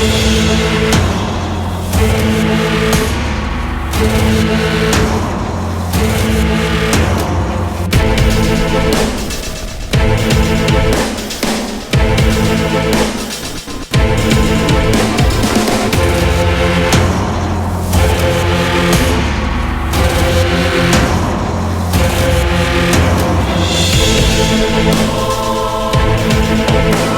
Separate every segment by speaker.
Speaker 1: We'll be right.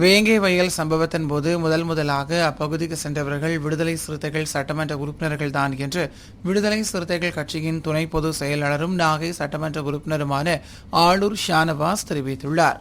Speaker 2: வேங்கை வயல் சம்பவத்தின் போது முதல் முதலாக அப்பகுதிக்கு சென்றவர்கள் விடுதலை சிறுத்தைகள் சட்டமன்ற உறுப்பினர்கள் தான் என்று விடுதலை சிறுத்தைகள் கட்சியின் துணை பொதுச் செயலாளரும் நாகை சட்டமன்ற உறுப்பினருமான ஆளூர் ஷானவாஸ் தெரிவித்துள்ளார்.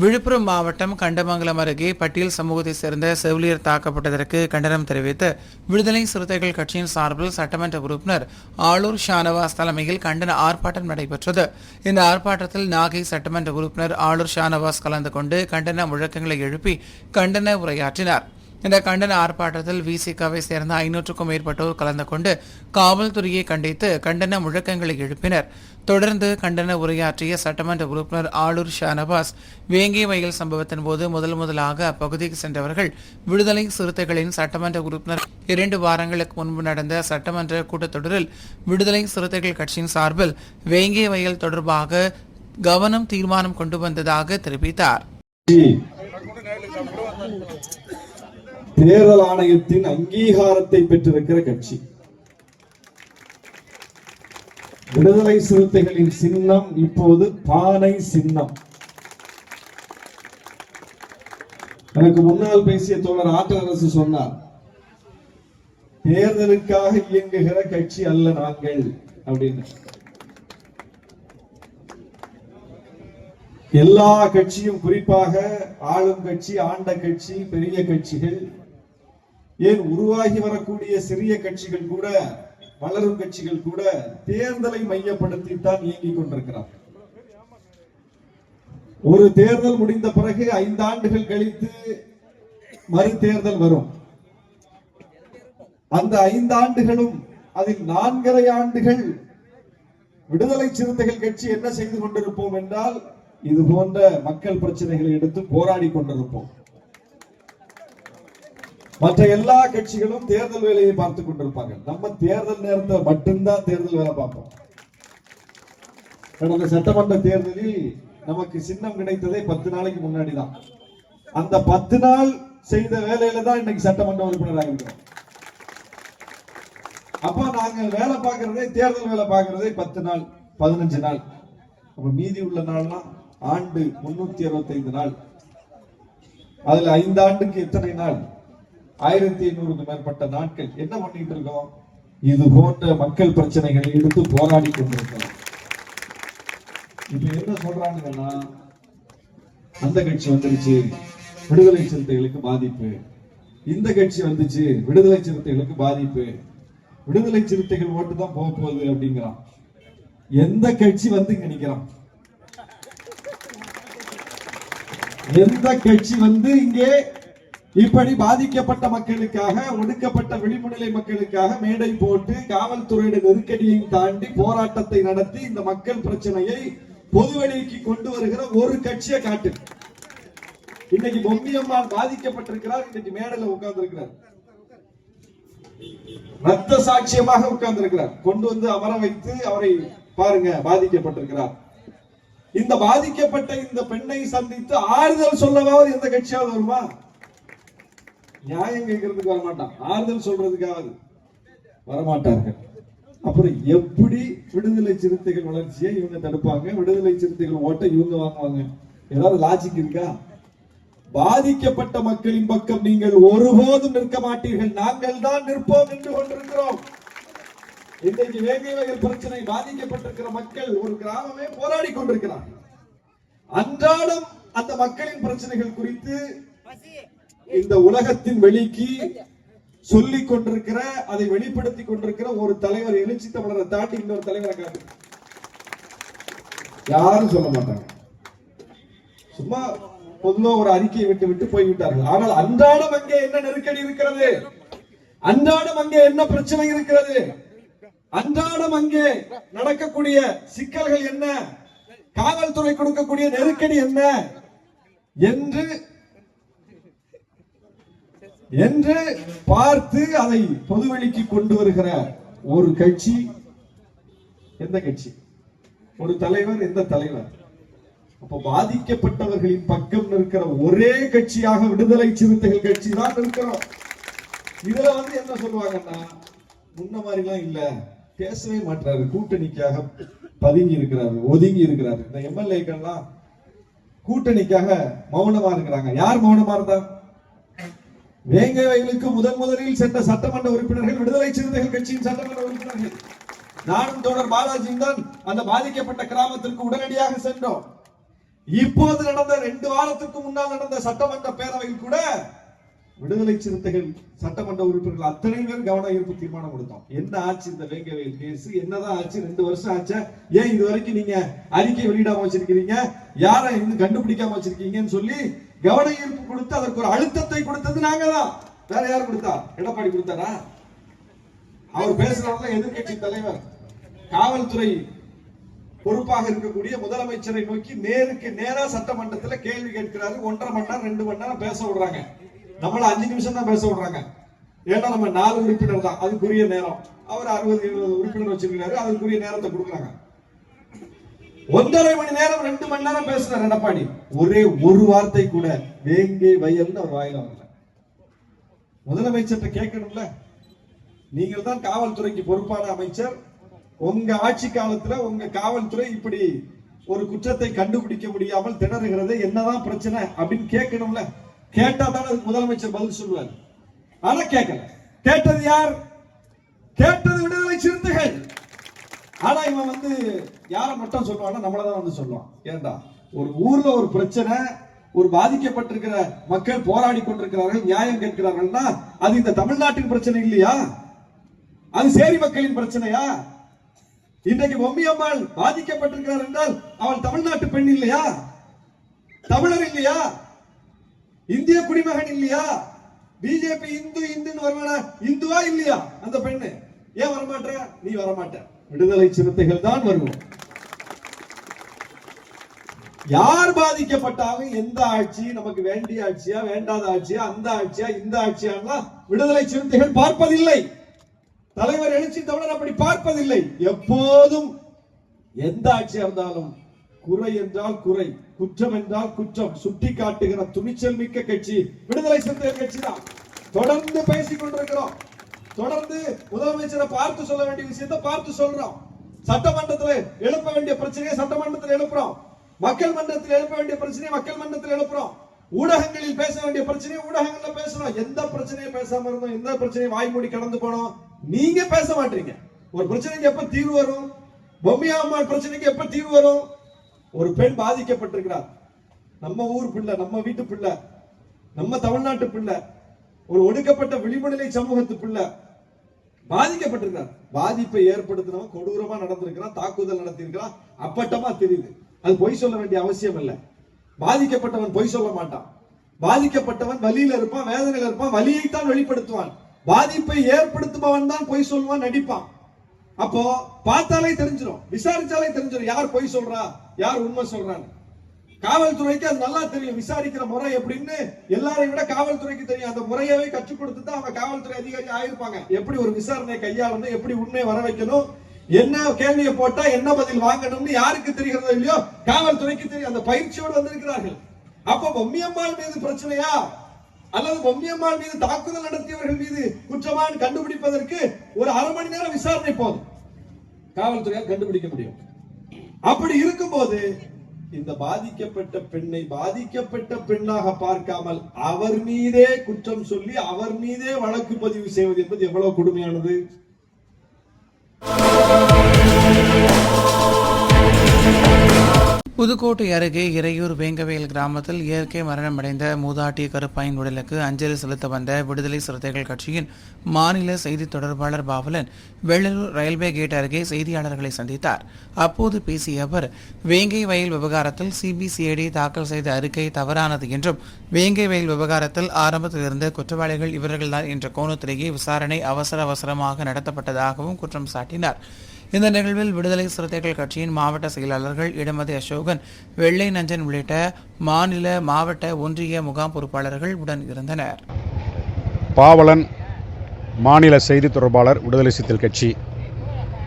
Speaker 2: விழுப்புரம் மாவட்டம் கண்டமங்கலம் அருகே பட்டியல் சமூகத்தைச் சேர்ந்த செவிலியர் தாக்கப்பட்டதற்கு கண்டனம் தெரிவித்து விடுதலை சிறுத்தைகள் கட்சியின் சார்பில் சட்டமன்ற உறுப்பினர் ஆளூர் ஷானவாஸ் தலைமையில் கண்டன ஆர்ப்பாட்டம் நடைபெற்றது. இந்த ஆர்ப்பாட்டத்தில் நாகை சட்டமன்ற உறுப்பினர் ஆளூர் ஷானவாஸ் கலந்து கொண்டு கண்டன முழக்கங்களை எழுப்பி கண்டன உரையாற்றினார். இந்த கண்டன ஆர்ப்பாட்டத்தில் விசிகாவை சேர்ந்த ஐநூற்றுக்கும் மேற்பட்டோர் கலந்து கொண்டு காவல்துறையை கண்டித்து கண்டன முழக்கங்களை எழுப்பினர். தொடர்ந்து கண்டன உரையாற்றிய சட்டமன்ற உறுப்பினர் ஆளூர் ஷானவாஸ் வேங்கை வயல் சம்பவத்தின் போது முதல் முதலாக அப்பகுதிக்கு சென்றவர்கள் விடுதலை சிறுத்தைகளின் சட்டமன்ற உறுப்பினர். இரண்டு வாரங்களுக்கு முன்பு நடந்த சட்டமன்ற கூட்டத்தொடரில் விடுதலை சிறுத்தைகள் கட்சியின் சார்பில் வேங்கை வயல் தொடர்பாக கவனம் தீர்மானம் கொண்டு வந்ததாக தெரிவித்தார்.
Speaker 3: தேர்தல் ஆணையத்தின் அங்கீகாரத்தை பெற்றிருக்கிற கட்சி. விடுதலை சிறுத்தைகளின் சின்னம் இப்போது பானை சின்னம். எனக்கு முன்னால் பேசிய தோழர் அரசு சொன்னார் தேர்தலுக்காக இயங்குகிற கட்சி அல்ல நாங்கள் அப்படின்னு. எல்லா கட்சியும் குறிப்பாக ஆளும் கட்சி ஆண்ட கட்சி பெரிய கட்சிகள் ஏன் உருவாகி வரக்கூடிய சிறிய கட்சிகள் கூட வளரும் கட்சிகள் கூட தேர்தலை மையப்படுத்தி தான் இயங்கிக் கொண்டிருக்கிறார் ஒரு தேர்தல் முடிந்த பிறகு ஐந்து ஆண்டுகள் கழித்து மறு தேர்தல் வரும். அந்த ஐந்து ஆண்டுகளும் அதில் நான்கரை ஆண்டுகள் விடுதலை சிறுத்தைகள் கட்சி என்ன செய்து கொண்டிருப்போம் என்றால் இது போன்ற மக்கள் பிரச்சனைகளை எடுத்து போராடி கொண்டிருப்போம். மற்ற எல்லா கட்சிகளும் தேர்தல் வேலையை பார்த்து கொண்டிருப்பாங்க நம்ம தேர்தல் நேரத்தை மட்டும்தான் தேர்தல் வேலை பார்ப்போம். கடந்த சட்டமன்ற தேர்தலில் நமக்கு சின்னம் கிடைத்ததே பத்து நாளைக்கு முன்னாடி தான் அந்த பத்து நாள் செய்த வேலையில தான் இன்னைக்கு சட்டமன்ற உறுப்பினராக இருக்கிறோம் அப்ப நாங்க வேலை பார்க்கறதே தேர்தல் வேலை பார்க்கறதே பத்து நாள் பதினஞ்சு நாள். அப்ப மீதி உள்ள நாள்லாம் ஆண்டு முன்னூத்தி அறுபத்தைந்து நாள். அதுல ஐந்து ஆண்டுக்கு எத்தனை நாள்? ஆயிரத்தி ஐநூறுக்கு மேற்பட்ட நாட்கள் என்ன பண்ணிட்டு இருக்கோம்? இது போன்ற மக்கள் பிரச்சனைகளை எடுத்து போராடி கொண்டிருக்கிறோம். இப்ப என்ன சொல்றாங்கன்னா அந்த கட்சி வந்துருச்சு விடுதலை சிறுத்தைகளுக்கு பாதிப்பு. இந்த கட்சி வந்துச்சு விடுதலை சிறுத்தைகளுக்கு பாதிப்பு. விடுதலை சிறுத்தைகள் ஓட்டு தான் போக போகுது அப்படிங்கிறான். எந்த கட்சி வந்து இங்க நிக்கிறான்? எந்த கட்சி வந்து இங்கே இப்படி பாதிக்கப்பட்ட மக்களுக்காக ஒடுக்கப்பட்ட விளிம்புநிலை மக்களுக்காக மேடை போட்டு காவல்துறையுடைய நெருக்கடியை தாண்டி போராட்டத்தை நடத்தி இந்த மக்கள் பிரச்சனையை பொதுவெளிக்கு கொண்டு வருகிற ஒரு கட்சியை காட்டு இன்னைக்கு பொம்மியம்மாள் பாதிக்கப்பட்டிருக்கிறார் இன்னைக்கு மேடையில உட்கார்ந்திருக்கிறார். ரத்த சாட்சியமாக உட்கார்ந்து இருக்கிறார் கொண்டு வந்து அமர வைத்து அவரை பாருங்க பாதிக்கப்பட்டிருக்கிறார். இந்த பாதிக்கப்பட்ட இந்த பெண்ணை சந்தித்து ஆறுதல் சொல்லவாவது எந்த கட்சியாவது வருமா? நியாயம் கேட்கறதுக்கு வரமாட்டான். ஆறுதல் சொல்றதுக்காவது வரமாட்டார்கள். அப்புறம் எப்படி விடுதலை சிறுத்தைகள் வளர்ச்சியை இவங்க தடுப்பாங்க? விடுதலை சிறுத்தைகள் ஓட்ட இவங்க வாங்குவாங்க? ஏதாவது லாஜிக் இருக்கா? பாதிக்கப்பட்ட மக்களின் பக்கம் நீங்கள் ஒருபோதும் நிற்க மாட்டீர்கள். நாங்கள் தான் நிற்போம் என்று கொண்டிருக்கிறோம். இன்றைக்கு வேங்கை வகை பிரச்சனை பாதிக்கப்பட்டிருக்கிற மக்கள் ஒரு கிராமமே போராடி கொண்டிருக்கிறார் அன்றாடம் அந்த மக்களின் பிரச்சனைகள் குறித்து இந்த உலகத்தின் வெளிக்கு சொல்லி கொண்டிருக்கிற அதை வெளிப்படுத்தி கொண்டிருக்கிற ஒரு தலைவர் எழுச்சி தமிழரை தாண்டி இன்னொரு தலைவரை காட்டு யாரும் சொல்ல மாட்டாங்க. சும்மா பொதுவா ஒரு அறிக்கையை விட்டு விட்டு போய்விட்டார்கள் ஆனால் அன்றாடம் அங்கே என்ன நெருக்கடி இருக்கிறது? அன்றாடம் அங்கே என்ன பிரச்சனை இருக்கிறது? அன்றாடம் அங்கே நடக்கக்கூடிய சிக்கல்கள் என்ன? காவல்துறை கொடுக்கக்கூடிய நெருக்கடி என்ன? என்று என்று பார்த்து அதை பொதுவெளிக்கு கொண்டு வருகிற ஒரு கட்சி. எந்த கட்சி? ஒரு தலைவர் எந்த தலைவர்? அப்ப பாதிக்கப்பட்டவர்களின் பக்கம் நிற்கிற ஒரே கட்சியாக விடுதலை சிறுத்தைகள் கட்சி தான் இருக்கிறோம் இதுல வந்து என்ன சொல்லுவாங்கன்னா முன்ன மாதிரிலாம் இல்ல. பேசவே மாட்டாரு கூட்டணிக்காக பதுங்கி இருக்கிறாரு ஒதுங்கி இருக்கிறாரு. இந்த எம்எல்ஏக்கள்லாம் கூட்டணிக்காக மௌனமா இருக்கிறாங்க. யார் மௌனமா இருந்தா வேங்கை வயலுக்கு முதன் முதலில் சென்ற சட்டமன்ற உறுப்பினர்கள் விடுதலை சிறுத்தைகள் கட்சியின் சட்டமன்ற உறுப்பினர்கள். நானும் தோழர் பாலாஜியும் தான் அந்த பாதிக்கப்பட்ட கிராமத்திற்கு உடனடியாக சென்றோம். இப்போது நடந்த ரெண்டு வாரத்துக்கு முன்னால் நடந்த சட்டமன்ற பேரவையில் கூட விடுதலை சிறுத்தைகள் சட்டமன்ற உறுப்பினர்கள் அத்தனை பேர் கவன ஈர்ப்பு தீர்மானம் கொடுத்தோம். என்ன ஆச்சு இந்த வேங்கவேல் கேஸ்? என்னதான் ஆச்சு? ரெண்டு வருஷம் ஆச்சா? ஏன் இது வரைக்கும் நீங்க அறிக்கை வெளியிடாம வச்சிருக்கீங்க யாரை இன்னும் கண்டுபிடிக்காம வச்சிருக்கீங்கன்னு சொல்லி கவன ஈர்ப்பு கொடுத்து அதற்கு ஒரு அழுத்தத்தை கொடுத்தது நாங்க தான் வேற யார் கொடுத்தா? எடப்பாடி கொடுத்தாரா? அவர் பேசுறவங்க எதிர்கட்சி தலைவர். காவல்துறை பொறுப்பாக இருக்கக்கூடிய முதலமைச்சரை நோக்கி நேருக்கு நேரா சட்டமன்றத்துல கேள்வி கேட்கிறாரு. ஒன்றரை மணி நேரம் ரெண்டு மணி நேரம் பேச விடுறாங்க. நம்மள அஞ்சு நிமிஷம் தான் பேச விடுறாங்க. ஏன்னா நம்ம நாலு உறுப்பினர் தான். அதுக்குரிய நேரம். அவர் அறுபது எழுபது உறுப்பினர் வச்சிருக்கிறாரு. அதுக்குரிய நேரத்தை கொடுக்குறாங்க. ஒன்றரை மணி நேரம் ரெண்டு மணி நேரம் பேசினார் எடப்பாடி. ஒரே ஒரு வார்த்தை கூட வேங்கை வயல்னு அவர் வாயில வரல. முதலமைச்சர்கிட்ட கேட்கணும்ல. நீங்கள் தான் காவல்துறைக்கு பொறுப்பான அமைச்சர். உங்க ஆட்சி காலத்துல உங்க காவல்துறை இப்படி ஒரு குற்றத்தை கண்டுபிடிக்க முடியாமல் திணறுகிறது என்னதான் பிரச்சனை அப்படின்னு கேட்கணும்ல. கேட்டா தான் அதுக்கு முதலமைச்சர் பதில் சொல்லுவார். ஆனா கேட்கல. கேட்டது யார்? கேட்டது விடுதலை சிறுத்தைகள். ஆனா இவன் வந்து யாரை மட்டும் சொல்லுவான்னா நம்மள தான் வந்து சொல்லுவான். ஏண்டா ஒரு ஊர்ல ஒரு பிரச்சனை ஒரு பாதிக்கப்பட்டிருக்கிற மக்கள் போராடி கொண்டிருக்கிறார்கள் நியாயம் கேட்கிறார்கள்னா அது இந்த தமிழ்நாட்டின் பிரச்சனை இல்லையா? அது சேரி மக்களின் பிரச்சனையா? இன்றைக்கு பொம்மி அம்மாள் பாதிக்கப்பட்டிருக்கிறார் என்றால் அவள் தமிழ்நாட்டு பெண் இல்லையா? தமிழர் இல்லையா? இந்திய குடிமகன் இல்லையா? பிஜேபி இந்து இந்துன்னு வருவானா? இந்துவா இல்லையா? அந்த பெண்ணு. ஏன் வரமாட்ட? நீ வரமாட்ட. விடுதலை சிறுத்தைகள் தான் வருவோம். யார் பாதிக்கப்பட்டாலும் எந்த ஆட்சி? நமக்கு வேண்டிய ஆட்சியா வேண்டாத ஆட்சியா அந்த ஆட்சியா இந்த ஆட்சியா விடுதலை சிறுத்தைகள் பார்ப்பதில்லை. தலைவர் எழுச்சி தமிழர் அப்படி பார்ப்பதில்லை. எப்போதும் எந்த ஆட்சியா இருந்தாலும் குறை என்றால் குறை குற்றம் என்றால் குற்றம் சுட்டி காட்டுகிற துணிச்சல் மிக்க கட்சி விடுதலை சிறுத்தைகள் கட்சி தான். தொடர்ந்து பேசிக் கொண்டிருக்கிறோம். தொடர்ந்து முதலமைச்சரை பார்த்து சொல்ல வேண்டிய விஷயத்தை பார்த்து சொல்றோம். சட்டமன்றத்துல எழுப்ப வேண்டிய பிரச்சனையை சட்டமன்றத்தில் எழுப்புறோம். மக்கள் மன்றத்தில் எழுப்ப வேண்டிய பிரச்சனையை மக்கள் மன்றத்தில் எழுப்புறோம். ஊடகங்களில் பேச வேண்டிய பிரச்சனையை ஊடகங்கள்ல பேசணும் எந்த பிரச்சனையும் பேசாம இருந்தோம்? எந்த பிரச்சனையும் வாய்மூடி கடந்து போனோம்? நீங்க பேச மாட்டீங்க. ஒரு பிரச்சனைக்கு எப்ப தீர்வு வரும்? பொம்மியா அம்மா பிரச்சனைக்கு எப்ப தீர்வு வரும்? ஒரு பெண் பாதிக்கப்பட்டிருக்கிறார். நம்ம ஊர் பிள்ளை நம்ம வீட்டு பிள்ளை நம்ம தமிழ்நாட்டு பிள்ளை ஒரு ஒடுக்கப்பட்ட விளிம்புநிலை சமூகத்து பிள்ளை பாதிக்கப்பட்டிருக்கிறார். பாதிப்பை ஏற்படுத்தினவன் கொடூரமா நடந்திருக்கிறான் தாக்குதல் நடத்தியிருக்கிறான் அப்பட்டமா தெரியுது. அது பொய் சொல்ல வேண்டிய அவசியம் இல்லை. பாதிக்கப்பட்டவன் பொய் சொல்ல மாட்டான். பாதிக்கப்பட்டவன் வலியில இருப்பான் வேதனையில இருப்பான் வலியைத்தான் வெளிப்படுத்துவான். பாதிப்பை ஏற்படுத்துபவன் தான் பொய் சொல்லுவான் நடிப்பான். அப்போ பார்த்தாலே தெரிஞ்சிடும் விசாரிச்சாலே தெரிஞ்சிடும் யார் பொய் சொல்றா யார் உண்மை சொல்றான்னு. காவல்துறைக்கு அது நல்லா தெரியும் விசாரிக்கிற முறை எப்படின்னு எல்லாரையும் விட காவல்துறைக்கு தெரியும். அந்த முறையவே கற்றுக் கொடுத்து தான் அவங்க காவல்துறை அதிகாரி ஆயிருப்பாங்க. எப்படி ஒரு விசாரணை கையாளணும் எப்படி உண்மை வர வைக்கணும் என்ன கேள்வியை போட்டா என்ன பதில் வாங்கணும்னு யாருக்கு தெரிகிறதோ இல்லையோ காவல்துறைக்கு தெரியும். அந்த பயிற்சியோடு வந்திருக்கிறார்கள். அப்ப பொம்மியம்மாள் மீது பிரச்சனையா? அல்லது பொம்மியம்மாள் மீது தாக்குதல் நடத்தியவர்கள் மீது குற்றமான் கண்டுபிடிப்பதற்கு ஒரு அரை மணி நேரம் விசாரணை போதும். காவல்துறையால் கண்டுபிடிக்க முடியும். அப்படி இருக்கும்போது இந்த பாதிக்கப்பட்ட பெண்ணை பாதிக்கப்பட்ட பெண்ணாக பார்க்காமல் அவர் மீதே குற்றம் சொல்லி அவர் மீதே வழக்கு பதிவு செய்வது என்பது எவ்வளவு கொடுமையானது?
Speaker 2: புதுக்கோட்டை அருகே இறையூர் வேங்கவேல் கிராமத்தில் இயற்கை மரணமடைந்த மூதாட்டி கருப்பாயின் உடலுக்கு அஞ்சலி செலுத்த வந்த விடுதலை சிறுத்தைகள் கட்சியின் மாநில செய்தி தொடர்பாளர் பாவலன் வெள்ளலூர் ரயில்வே கேட் அருகே செய்தியாளர்களை சந்தித்தார். அப்போது பேசிய அவர் வேங்கை வயல் விவகாரத்தில் சிபிசிஐடி தாக்கல் செய்த அறிக்கை தவறானது என்றும் வேங்கை வயல் விவகாரத்தில் ஆரம்பத்திலிருந்து குற்றவாளிகள் இவர்கள்தான் என்ற கோணத்திலேயே விசாரணை அவசர அவசரமாக நடத்தப்பட்டதாகவும் குற்றம் சாட்டினார். இந்த நிகழ்வில் விடுதலை சிறுத்தைகள் கட்சியின் மாவட்ட செயலாளர்கள் இடமதி அசோகன் வெள்ளை நஞ்சன் உள்ளிட்ட மாநில மாவட்ட ஒன்றிய முகாம் பொறுப்பாளர்கள் உடன் இருந்தனர்.
Speaker 4: பாவலன் மாநில செய்தி தொடர்பாளர் விடுதலை சிறுத்தைகள் கட்சி.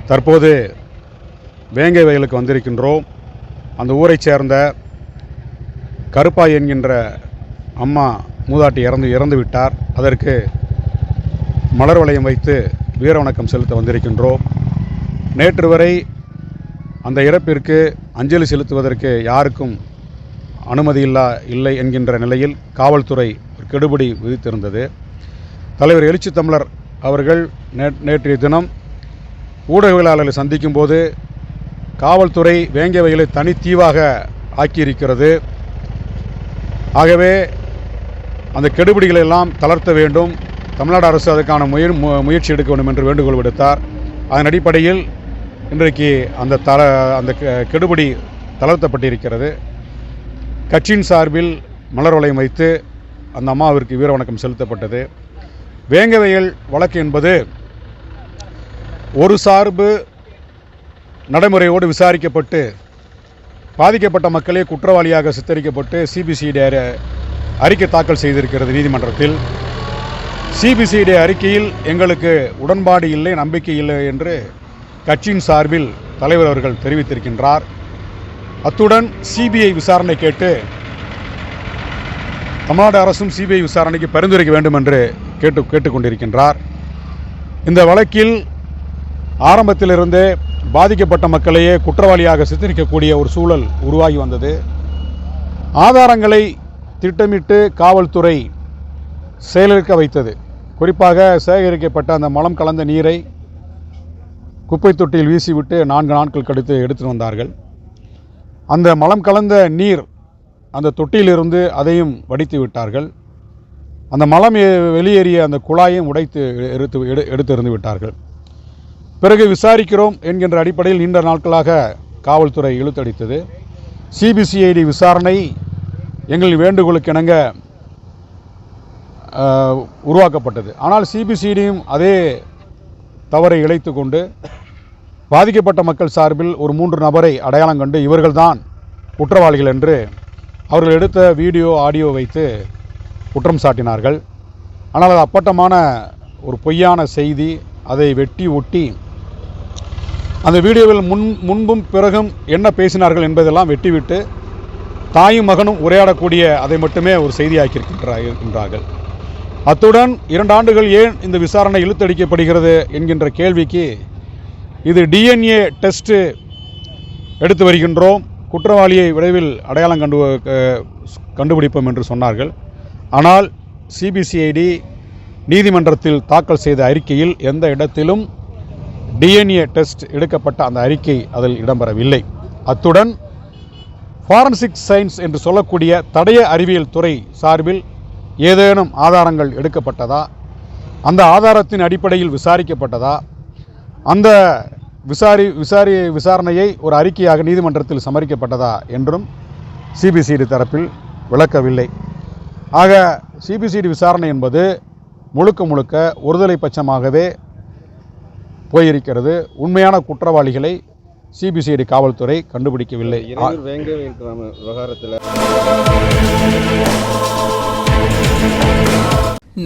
Speaker 4: தற்போது வேங்கை வயலுக்கு வந்திருக்கின்றோம். அந்த ஊரைச் சேர்ந்த கருப்பாய் என்கின்ற அம்மா மூதாட்டி இறந்து இறந்து விட்டார். அதற்கு மலர் வளையம் வைத்து வீர வணக்கம் செலுத்த வந்திருக்கின்றோம். நேற்று வரை அந்த இறப்பிற்கு அஞ்சலி செலுத்துவதற்கு யாருக்கும் அனுமதி இல்லா இல்லை என்கின்ற நிலையில் காவல்துறை கெடுபிடி விதித்திருந்தது. தலைவர் எழுச்சி தமிழர் அவர்கள் நே நேற்றைய தினம் ஊடகவியலாளர்களை சந்திக்கும் போது காவல்துறை வேங்கியவைகளை வயலை தனித்தீவாக ஆக்கியிருக்கிறது. ஆகவே அந்த கெடுபிடிகளை எல்லாம் தளர்த்த வேண்டும். தமிழ்நாடு அரசு அதற்கான முய மு- முயற்சி எடுக்க வேண்டும் என்று வேண்டுகோள் விடுத்தார். அதன் அடிப்படையில் இன்றைக்கு அந்த தர அந்த கெ- தளர்த்தப்பட்டிருக்கிறது. கட்சியின் சார்பில் மலர் வளையம் வைத்து அந்த அம்மாவிற்கு வீர வணக்கம் செலுத்தப்பட்டது. வேங்கவையல் வழக்கு என்பது ஒரு சார்பு நடைமுறையோடு விசாரிக்கப்பட்டு பாதிக்கப்பட்ட மக்களே குற்றவாளியாக சித்தரிக்கப்பட்டு சிபிசிஐடி அறிக்கை தாக்கல் செய்திருக்கிறது நீதிமன்றத்தில். சிபிசிஐடி அறிக்கையில் எங்களுக்கு உடன்பாடு இல்லை நம்பிக்கை இல்லை என்று கட்சியின் சார்பில் தலைவர் அவர்கள் தெரிவித்திருக்கின்றார். அத்துடன் சிபிஐ விசாரணை கேட்டு தமிழ்நாடு அரசும் சிபிஐ விசாரணைக்கு பரிந்துரைக்க வேண்டும் என்று கேட்டு கேட்டுக்கொண்டிருக்கின்றார். இந்த வழக்கில் ஆரம்பத்திலிருந்தே பாதிக்கப்பட்ட மக்களையே குற்றவாளியாக சித்தரிக்கக்கூடிய ஒரு சூழல் உருவாகி வந்தது. ஆதாரங்களை திட்டமிட்டு காவல்துறை செயலிழக்க வைத்தது. குறிப்பாக சேகரிக்கப்பட்ட அந்த மலம் கலந்த நீரை குப்பை தொட்டியில் வீசிவிட்டு நான்கு நாட்கள் கழித்து எடுத்து வந்தார்கள். அந்த மலம் கலந்த நீர் அந்த தொட்டியிலிருந்து அதையும் வடித்து விட்டார்கள். அந்த மலம் வெளியேறிய அந்த குழாயையும் உடைத்து எடுத்து எடு எடுத்து விட்டார்கள். பிறகு விசாரிக்கிறோம் என்கின்ற அடிப்படையில் நீண்ட நாட்களாக காவல்துறை இழுத்தடித்தது. சிபிசிஐடி விசாரணை எங்கள் வேண்டுகோளுக்கு இணங்க உருவாக்கப்பட்டது. ஆனால் சிபிசிஐடியும் அதே தவறை இழைத்து கொண்டு பாதிக்கப்பட்ட மக்கள் சார்பில் ஒரு மூன்று நபரை அடையாளம் கண்டு இவர்கள்தான் குற்றவாளிகள் என்று அவர்கள் எடுத்த வீடியோ ஆடியோ வைத்து குற்றம் சாட்டினார்கள். ஆனால் அது அப்பட்டமான ஒரு பொய்யான செய்தி. அதை வெட்டி ஒட்டி அந்த வீடியோவில் முன் முன்பும் பிறகும் என்ன பேசினார்கள் என்பதெல்லாம் வெட்டிவிட்டு தாயும் மகனும் உரையாடக்கூடிய அதை மட்டுமே ஒரு செய்தியாக்கியிருக்கின்றா இருக்கின்றார்கள். அத்துடன் இரண்டு ஆண்டுகள் ஏன் இந்த விசாரணை இழுத்தடிக்கப்படுகிறது என்கின்ற கேள்விக்கு இது டிஎன்ஏ டெஸ்ட்டு எடுத்து வருகின்றோம். குற்றவாளியை விரைவில் அடையாளம் கண்டு கண்டுபிடிப்போம் என்று சொன்னார்கள். ஆனால் சிபிசிஐடி நீதிமன்றத்தில் தாக்கல் செய்த அறிக்கையில் எந்த இடத்திலும் டிஎன்ஏ டெஸ்ட் எடுக்கப்பட்ட அந்த அறிக்கை அதில் இடம்பெறவில்லை. அத்துடன் ஃபாரன்சிக் சயின்ஸ் என்று சொல்லக்கூடிய தடய அறிவியல் துறை சார்பில் ஏதேனும் ஆதாரங்கள் எடுக்கப்பட்டதா? அந்த ஆதாரத்தின் அடிப்படையில் விசாரிக்கப்பட்டதா? அந்த விசாரி விசாரி விசாரணையை ஒரு அறிக்கையாக நீதிமன்றத்தில் சமரிக்கப்பட்டதா என்றும் சிபிசிடி தரப்பில் விளக்கவில்லை. ஆக சிபிசிடி விசாரணை என்பது முழுக்க முழுக்க ஒருதலை பட்சமாகவே போயிருக்கிறது. உண்மையான குற்றவாளிகளை சிபிசிஐடி காவல்துறை கண்டுபிடிக்கவில்லை.
Speaker 5: விவகாரத்தில்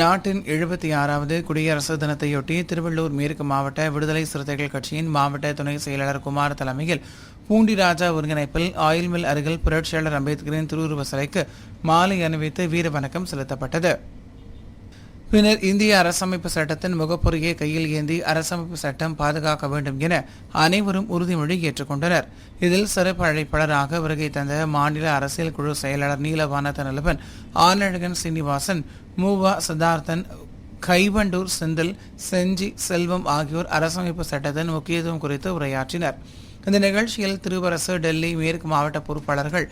Speaker 2: நாட்டின் எழுபத்தி ஆறாவது குடியரசு தினத்தையொட்டி திருவள்ளூர் மேற்கு மாவட்ட விடுதலை சிறுத்தைகள் கட்சியின் மாவட்ட துணை செயலாளர் குமார் தலைமையில் பூண்டி ராஜா ஒருங்கிணைப்பில் ஆயில் மில் அருகில் புரட்சியாளர் அம்பேத்கரின் திருவுருவ சிலைக்கு மாலை அணிவித்து வீர வணக்கம் செலுத்தப்பட்டது. பின்னர் இந்திய அரசமைப்பு சட்டத்தின் முகப்புரையை கையில் ஏந்தி அரசமைப்பு சட்டம் பாதுகாக்க வேண்டும் என அனைவரும் உறுதிமொழி ஏற்றுக்கொண்டனர். இதில் சிறப்பு அழைப்பாளராக வருகை தந்த மாநில அரசியல் குழு செயலாளர் நீலவானத நிலவன் ஆனழகன் சீனிவாசன் மூவா சித்தார்த்தன் கைவண்டூர் செந்தில் செஞ்சி செல்வம் ஆகியோர் அரசமைப்பு சட்டத்தின் முக்கியத்துவம் குறித்து உரையாற்றினர். இந்த நிகழ்ச்சியில் திருவரசு டெல்லி மேற்கு மாவட்ட பொறுப்பாளர்கள்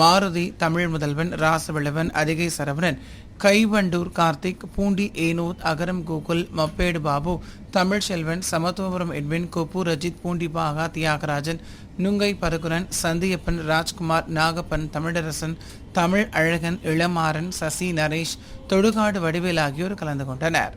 Speaker 2: மாருதி தமிழ் முதல்வன் ராசவிளவன் அதிகை சரவணன் கைவண்டூர் கார்த்திக் பூண்டி ஏனூத் அகரம் கோகுல் மப்பேடு பாபு தமிழ்ச்செல்வன் சமத்துவபுரம் எட்வின் கொப்பு ரஜித் பூண்டி பாகா தியாகராஜன் நுங்கை பரகுரன் சந்தியப்பன் ராஜ்குமார் நாகப்பன் தமிழரசன் தமிழ் அழகன் இளமாறன் சசி நரேஷ் தொடுகாடு வடிவேல் ஆகியோர் கலந்து கொண்டனர்.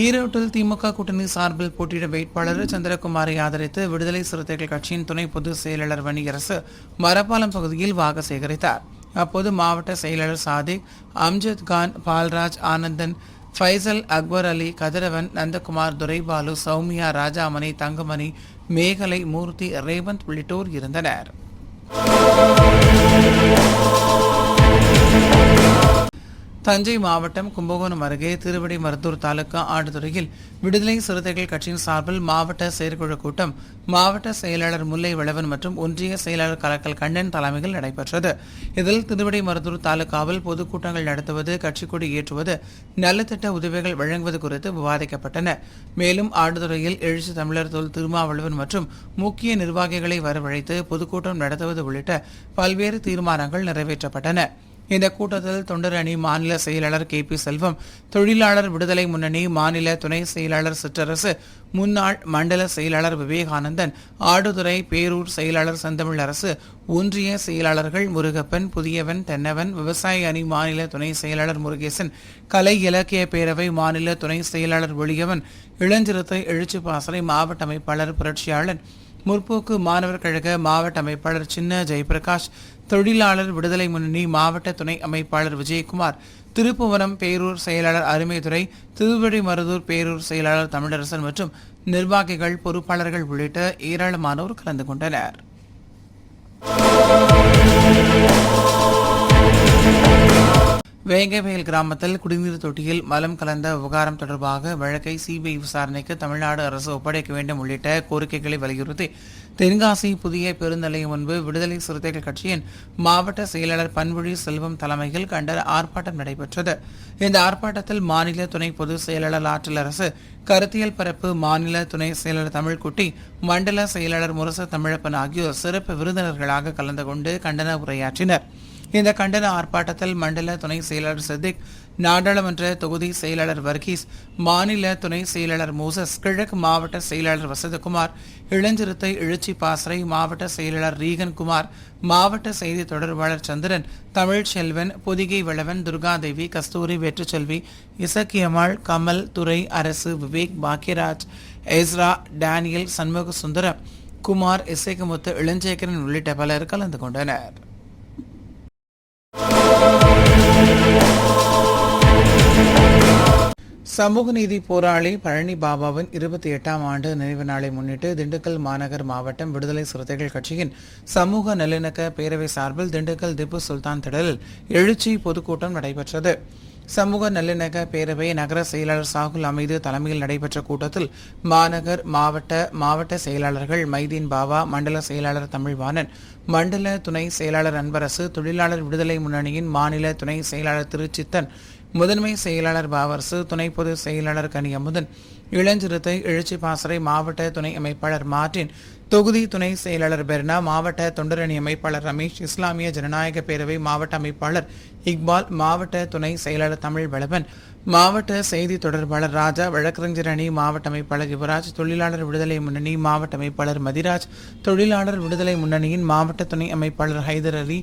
Speaker 2: ஈரோட்டில் திமுக கூட்டணி சார்பில் போட்டியிட வேட்பாளர் சந்திரகுமாரை ஆதரித்து விடுதலை சிறுத்தைகள் கட்சியின் துணை பொதுச் செயலாளர் வணிகரசு மரப்பாலம் பகுதியில் வாக்கு சேகரித்தார். அப்போது மாவட்ட செயலாளர் சாதிக் அம்ஜத் கான் பால்ராஜ் ஆனந்தன் ஃபைசல் அக்பர் அலி கதிரவன் நந்தகுமார் துரைபாலு சௌமியா ராஜாமணி தங்கமணி மேகலை மூர்த்தி ரேவந்த் உள்ளிட்டோர் இருந்தனர். தஞ்சை மாவட்டம் கும்பகோணம் அருகே திருவடி மருத்தூர் தாலுகா ஆடுதுறையில் விடுதலை சிறுத்தைகள் கட்சியின் சார்பில் மாவட்ட செயற்குழு கூட்டம் மாவட்ட செயலாளர் முல்லை வளவன் மற்றும் ஒன்றிய செயலாளர் கலக்கல் கண்ணன் தலைமையில் நடைபெற்றது. இதில் திருவடி மருத்தூர் தாலுகாவில் பொதுக்கூட்டங்கள் நடத்துவது கட்சிக்கொடி ஏற்றுவது நலத்திட்ட உதவிகள் வழங்குவது குறித்து விவாதிக்கப்பட்டன. மேலும் ஆடுதுறையில் எழுச்சி தமிழர் தொல் திருமாவளவன் மற்றும் முக்கிய நிர்வாகிகளை வரவழைத்து பொதுக்கூட்டம் நடத்துவது உள்ளிட்ட பல்வேறு தீர்மானங்கள் நிறைவேற்றப்பட்டன. இந்த கூட்டத்தில் தொண்டர் அணி மாநில செயலாளர் கே பி செல்வம் தொழிலாளர் விடுதலை முன்னணி மாநில துணை செயலாளர் சிற்றரசு முன்னாள் மண்டல செயலாளர் விவேகானந்தன் ஆடுதுறை பேரூர் செயலாளர் செந்தமிழ் அரசு ஒன்றிய செயலாளர்கள் முருகப்பன் புதியவன் தென்னவன் விவசாய அணி மாநில துணை செயலாளர் முருகேசன் கலை இலக்கிய பேரவை மாநில துணை செயலாளர் ஒளியவன் இளஞ்சிறுத்தை எழுச்சி பாசறை மாவட்ட அமைப்பாளர் புரட்சியாளன் முற்போக்கு மாணவர் கழக மாவட்ட அமைப்பாளர் சின்ன ஜெயபிரகாஷ் தொழிலாளர் விடுதலை முன்னணி மாவட்ட துணை அமைப்பாளர் விஜயகுமார் திருப்புவனம் பேரூர் செயலாளர் அருமைதுரை திருவடிமருதூர் பேரூர் செயலாளர் தமிழரசன் மற்றும் நிர்வாகிகள் பொறுப்பாளர்கள் உள்ளிட்ட ஏராளமானோர் கலந்து கொண்டனர். வேங்கவயல் கிராமத்தில் குடிநீர் தொட்டியில் மலம் கலந்த விவகாரம் தொடர்பாக வழக்கை சிபிஐ விசாரணைக்கு தமிழ்நாடு அரசு ஒப்படைக்க வேண்டும் உள்ளிட்ட கோரிக்கைகளை வலியுறுத்தி தென்காசி புதிய பெருநிலையம் முன்பு விடுதலை சிறுத்தைகள் கட்சியின் மாவட்ட செயலாளர் பன்மொழி செல்வம் தலைமையில் கண்டன ஆர்ப்பாட்டம் நடைபெற்றது. இந்த ஆர்ப்பாட்டத்தில் மாநில துணை பொதுச் செயலாளர் ஆற்றல் அரசு கருத்தியல் பரப்பு மாநில துணை செயலாளர் தமிழ்குட்டி மண்டல செயலாளர் முரசு தமிழப்பன் ஆகியோர் சிறப்பு விருந்தினர்களாக கலந்து கொண்டு கண்டன உரையாற்றினர். இந்த கண்டன ஆர்ப்பாட்டத்தில் மண்டல துணை செயலாளர் சித்திக் நாடாளுமன்ற தொகுதி செயலாளர் வர்கீஸ் மாநில துணை செயலாளர் மோசஸ் கிழக்கு மாவட்ட செயலாளர் வசந்தகுமார் இளஞ்சிறுத்தை எழுச்சி பாசறை மாவட்ட செயலாளர் ரீகன் குமார் மாவட்ட செய்தி தொடர்பாளர் சந்திரன் தமிழ்ச்செல்வன் பொதிகை வளவன் துர்காதேவி கஸ்தூரி வெற்றுச்செல்வி இசக்கியம்மாள் கமல் துரை அரசு விவேக் பாக்யராஜ் எஸ்ரா டேனியல் சண்முக சுந்தரம் குமார் இசைக்குமுத்து இளஞ்சேகரன் உள்ளிட்ட பலர் கலந்து கொண்டனர். சமூக நீதி போராளி பழனி பாபாவின் இருபத்தி எட்டாம் ஆண்டு நினைவு நாளை முன்னிட்டு திண்டுக்கல் மாநகர் மாவட்டம் விடுதலை சிறுத்தைகள் கட்சியின் சமூக நல்லிணக்க பேரவை சார்பில் திண்டுக்கல் திப்பு சுல்தான் திடலில் எழுச்சி பொதுக்கூட்டம் நடைபெற்றது. சமூக நல்லிணக்க பேரவை நகர செயலாளர் சாகுல் அமைது தலைமையில் நடைபெற்ற கூட்டத்தில் மாநகர் மாவட்ட மாவட்ட செயலாளர்கள் மைதீன் பாவா மண்டல செயலாளர் தமிழ்வாணன் மண்டல துணை செயலாளர் அன்பரசு தொழிலாளர் விடுதலை முன்னணியின் மாநில துணை செயலாளர் திருச்சித்தன் முதன்மை செயலாளர் பாவரசு துணை பொது செயலாளர் கனியமுதன் இளஞ்சிறுத்தை எழுச்சி பாசறை மாவட்ட துணை அமைப்பாளர் மார்டின் தொகுதி துணை செயலாளர் பெர்னா மாவட்ட தொண்டரணி அமைப்பாளர் ரமேஷ் இஸ்லாமிய ஜனநாயக பேரவை மாவட்ட அமைப்பாளர் இக்பால் மாவட்ட துணை செயலாளர் தமிழ் வளவன் மாவட்ட செய்தி தொடர்பாளர் ராஜா வழக்கறிஞர் அணி மாவட்ட அமைப்பாளர் யுவராஜ் தொழிலாளர் விடுதலை முன்னணி மாவட்ட அமைப்பாளர் மதிராஜ் தொழிலாளர் விடுதலை முன்னணியின் மாவட்ட துணை அமைப்பாளர் ஹைதர் அலி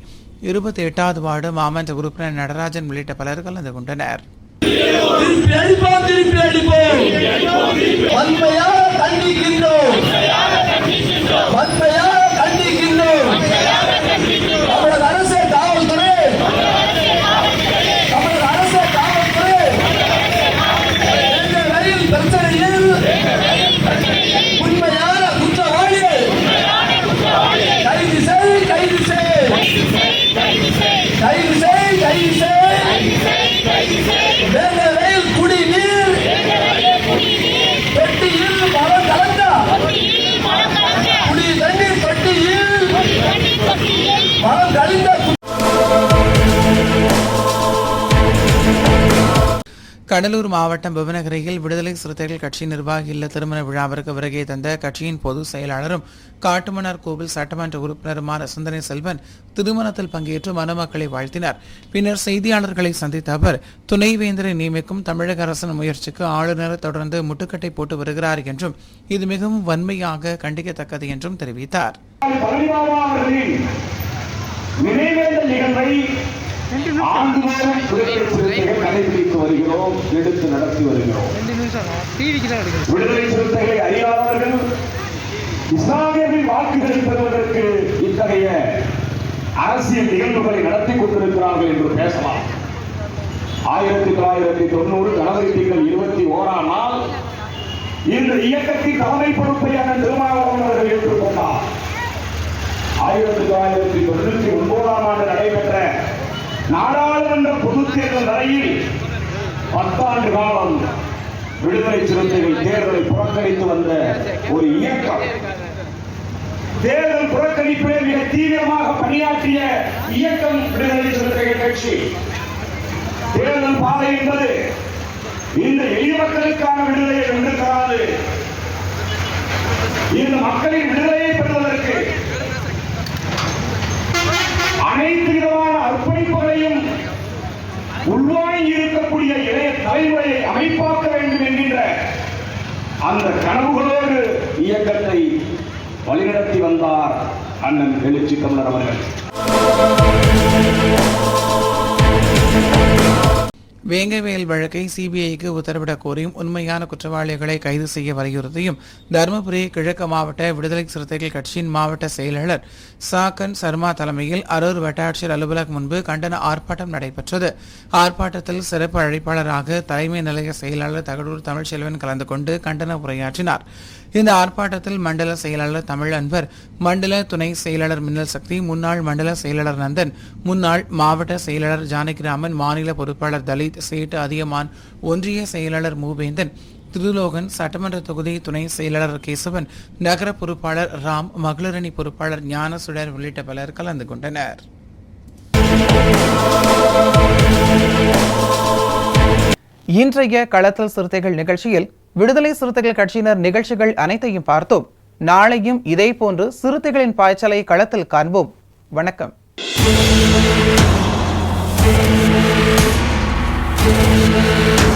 Speaker 2: இருபத்தி எட்டாவது வார்டு மாமன்ற உறுப்பினர் நடராஜன் உள்ளிட்ட பலர் கலந்து கொண்டனர்.
Speaker 6: வன்மையாக கண்டிக்கின்றோம். வன்மையாக
Speaker 2: கடலூர் மாவட்டம் புவனகிரியில் விடுதலை சிறுத்தைகள் கட்சி நிர்வாகி இல்ல திருமண விழாவிற்கு வருகை தந்த கட்சியின் பொதுச் செயலாளரும் காட்டுமன்னார் கோவில் சட்டமன்ற உறுப்பினருமான சிந்தனை செல்வன் திருமணத்தில் பங்கேற்று மணமக்களை வாழ்த்தினார். பின்னர் செய்தியாளர்களை சந்தித்த அவர் துணைவேந்தரை நியமிக்கும் தமிழக அரசின் முயற்சிக்கு ஆளுநர் தொடர்ந்து முட்டுக்கட்டை போட்டு வருகிறார் என்றும் இது மிகவும் வன்மையாக கண்டிக்கத்தக்கது என்றும் தெரிவித்தார்.
Speaker 7: விடுதலை சிறுத்தைகள் கடைபிடித்து வருகிறோம் எடுத்து நடத்தி வருகிறோம். விடுதலை சிறுத்தைகளை அறியாதவர்கள் இஸ்லாமியர்களின் வாக்குகளை பெறுவதற்கு இத்தகைய அரசியல் நிகழ்வுகளை நடத்தி கொண்டிருக்கிறார்கள் என்று பேசலாம். ஆயிரத்தி தொள்ளாயிரத்தி தொண்ணூறு ஜனவரி திங்கள் இருபத்தி ஓராம் நாள் இந்த இயக்கத்தின் தலைமை பொறுப்பை அண்ணன் திருமாவளவன் அவர்கள் ஏற்றுக்கொண்டார். ஆயிரத்தி தொள்ளாயிரத்தி தொண்ணூத்தி ஒன்பதாம் ஆண்டு நடைபெற்ற நாடாளுமன்ற பொதுத் தேர்தல் வரையில் பத்தாண்டு காலம் விடுதலை சிறுத்தைகள் தேர்தலை புறக்கணித்து வந்த ஒரு இயக்கம். தேர்தல் புறக்கணிப்பிலே மிக தீவிரமாக பணியாற்றிய இயக்கம் விடுதலை சிறுத்தைகள் கட்சி. தேர்தல் பாதை என்பது இந்த எளிய மக்களுக்கான விடுதலையை என்று தராது. இந்த மக்களின் விடுதலையை பெறுவதற்கு அனைத்து விதமான அர்ப்பணிப்புகளையும் உள்வாங்கி இருக்கக்கூடிய இளைய தலைமுறையை அமைப்பாக்க வேண்டும் என்கின்ற அந்த கனவுகளோடு இயக்கத்தை வழிநடத்தி வந்தார் அண்ணன் எழுச்சி தமிழர் அவர்கள்.
Speaker 2: வேங்கவேல் வழக்கை சிபிஐக்கு உத்தரவிடக் கோரியும் உண்மையான குற்றவாளிகளை கைது செய்ய வலியுறுத்தியும் தருமபுரி கிழக்கு மாவட்ட விடுதலை சிறுத்தைகள் கட்சியின் மாவட்ட செயலாளர் சாக்கன் சர்மா தலைமையில் அரூர் வட்டாட்சியர் அலுவலகம் முன்பு கண்டன ஆர்ப்பாட்டம் நடைபெற்றது. ஆர்ப்பாட்டத்தில் சிறப்பு அழைப்பாளராக தலைமை நிலைய செயலாளர் தகடூர் தமிழ்ச்செல்வன் கலந்து கொண்டு கண்டன உரையாற்றினார். இந்த ஆர்ப்பாட்டத்தில் மண்டல செயலாளர் தமிழ் அன்பர் மண்டல துணை செயலாளர் மின்னல் சக்தி முன்னாள் மண்டல செயலாளர் நந்தன் முன்னாள் மாவட்ட செயலாளர் ஜானகிராமன் மாநில பொறுப்பாளர் தலித் சேட்டு அதியமான் ஒன்றிய செயலாளர் மூவேந்தன் திருலோகன் சட்டமன்ற தொகுதி துணை செயலாளர் கேசவன் நகர பொறுப்பாளர் ராம் மகளிரணி பொறுப்பாளர் ஞானசுடர் உள்ளிட்ட பலர் கலந்து கொண்டனர். இன்றைய களத்தல் சிறுத்தைகள் நிகழ்ச்சியில் விடுதலை சிறுத்தைகள் கட்சியினர் நிகழ்ச்சிகள் அனைத்தையும் பார்த்தோம். நாளையும் இதே போன்று சிறுத்தைகளின் பாய்ச்சலை களத்தில் காண்போம். வணக்கம்.
Speaker 1: என்